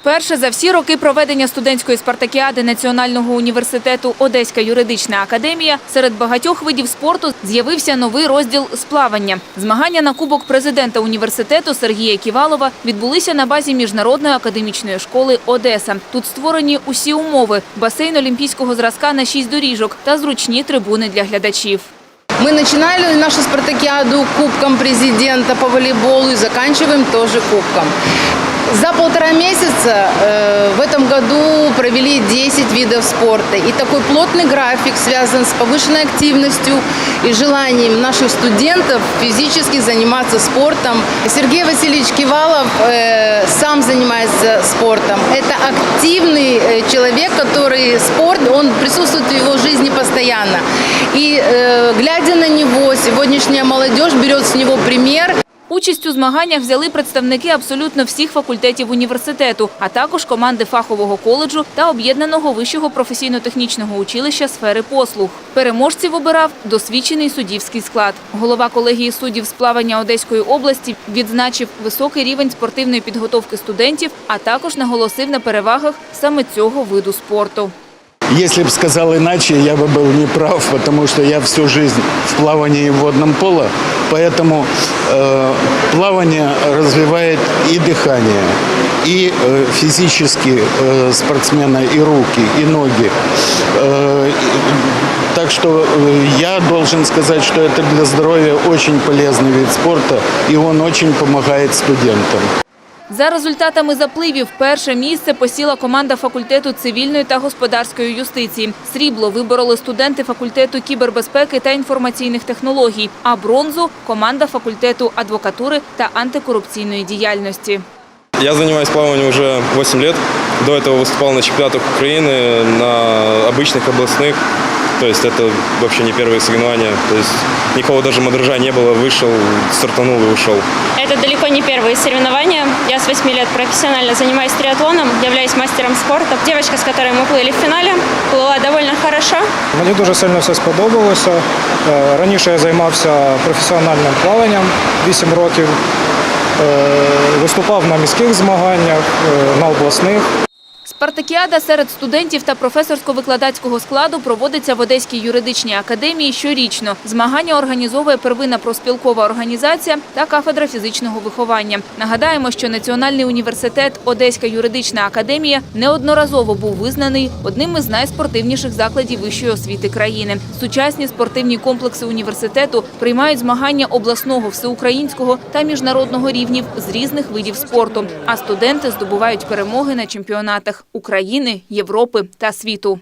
Вперше за всі роки проведення студентської спартакіади Національного університету Одеська юридична академія серед багатьох видів спорту з'явився новий розділ з плавання. Змагання на кубок президента університету Сергія Ківалова відбулися на базі міжнародної академічної школи Одеса. Тут створені усі умови: басейн олімпійського зразка на шість доріжок та зручні трибуни для глядачів. Мы начинали нашу спартакиаду кубком президента по волейболу и заканчиваем тоже кубком. За полтора месяца э, в этом году провели 10 видов спорта. И такой плотный график связан с повышенной активностью и желанием наших студентов физически заниматься спортом. Сергей Васильевич Кивалов э, сам занимается спортом. Это активный э, человек, который спорт, он присутствует в его жизни постоянно. И э, глядя на него, сегодняшняя молодежь берет с него пример. Участь у змаганнях взяли представники абсолютно всіх факультетів університету, а також команди фахового коледжу та об'єднаного вищого професійно-технічного училища сфери послуг. Переможців обирав досвідчений суддівський склад. Голова колегії суддів з плавання Одеської області відзначив високий рівень спортивної підготовки студентів, а також наголосив на перевагах саме цього виду спорту. Если бы сказал иначе, я бы был неправ, потому что я всю жизнь в плавании и в водном поло, поэтому э, плавание развивает и дыхание, и э, физически э, спортсмена, и руки, и ноги. Э, и- так что э, я должен сказать, что это для здоровья очень полезный вид спорта, и он очень помогает студентам. За результатами запливів перше місце посіла команда факультету цивільної та господарської юстиції. Срібло вибороли студенти факультету кібербезпеки та інформаційних технологій, а бронзу – команда факультету адвокатури та антикорупційної діяльності. Я занимаюсь плаванием уже 8 лет. До этого выступал на чемпионатах Украины, на обычных областных. То есть это вообще не первые соревнования. То есть никого даже мадража не было. Вышел, стартанул и ушел. Это далеко не первые соревнования. Я с 8 лет профессионально занимаюсь триатлоном, являюсь мастером спорта. Девочка, с которой мы плыли в финале, плыла довольно хорошо. Мені дуже сильно все сподобалося. Е, Раніше я займався професіональним плаванням 8 років. Е, Виступав на міських змаганнях, е, на обласних. Спартакіада серед студентів та професорсько-викладацького складу проводиться в Одеській юридичній академії щорічно. Змагання організовує первинна проспілкова організація та кафедра фізичного виховання. Нагадаємо, що Національний університет Одеська юридична академія неодноразово був визнаний одним із найспортивніших закладів вищої освіти країни. Сучасні спортивні комплекси університету приймають змагання обласного, всеукраїнського та міжнародного рівнів з різних видів спорту. А студенти здобувають перемоги на чемпіонатах України, Європи та світу.